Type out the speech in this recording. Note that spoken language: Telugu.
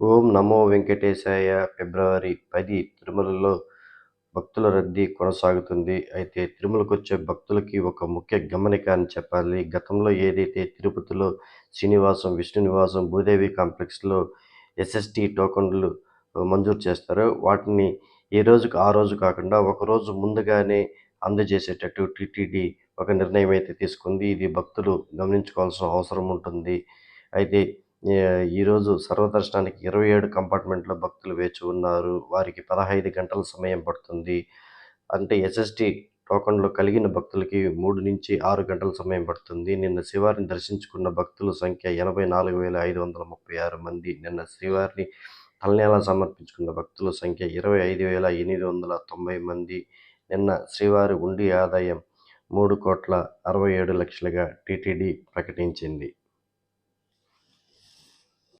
ఓం నమో వెంకటేశాయ. ఫిబ్రవరి పది తిరుమలలో భక్తుల రద్దీ కొనసాగుతుంది. అయితే తిరుమలకు వచ్చే భక్తులకి ఒక ముఖ్య గమనిక అని చెప్పాలి. గతంలో ఏదైతే తిరుపతిలో శ్రీనివాసం విష్ణు నివాసం భూదేవి కాంప్లెక్స్లో ఎస్ఎస్టీ టోకన్లు మంజూరు చేస్తారో వాటిని ఏ రోజుకు ఆ రోజు కాకుండా ఒక రోజు ముందుగానే అందజేసేటట్టు టీటీడీ ఒక నిర్ణయం అయితే తీసుకుంది. ఇది భక్తులు గమనించుకోవాల్సిన అవసరం ఉంటుంది. అయితే ఈరోజు సర్వదర్శనానికి ఇరవై ఏడు కంపార్ట్మెంట్లో భక్తులు వేచి ఉన్నారు. వారికి పదహైదు గంటల సమయం పడుతుంది. అంటే ఎస్ఎస్టి టోకన్లు కలిగిన భక్తులకి మూడు నుంచి ఆరు గంటల సమయం పడుతుంది. నిన్న శ్రీవారిని దర్శించుకున్న భక్తుల సంఖ్య ఎనభై నాలుగు వేల ఐదు వందల ముప్పై ఆరు మంది. నిన్న శ్రీవారిని తలనేలా సమర్పించుకున్న భక్తుల సంఖ్య ఇరవై ఐదు వేల ఎనిమిది వందల తొంభై మంది. నిన్న శ్రీవారి ఉండి ఆదాయం మూడు కోట్ల అరవై ఏడు లక్షలుగా టీటీడీ ప్రకటించింది.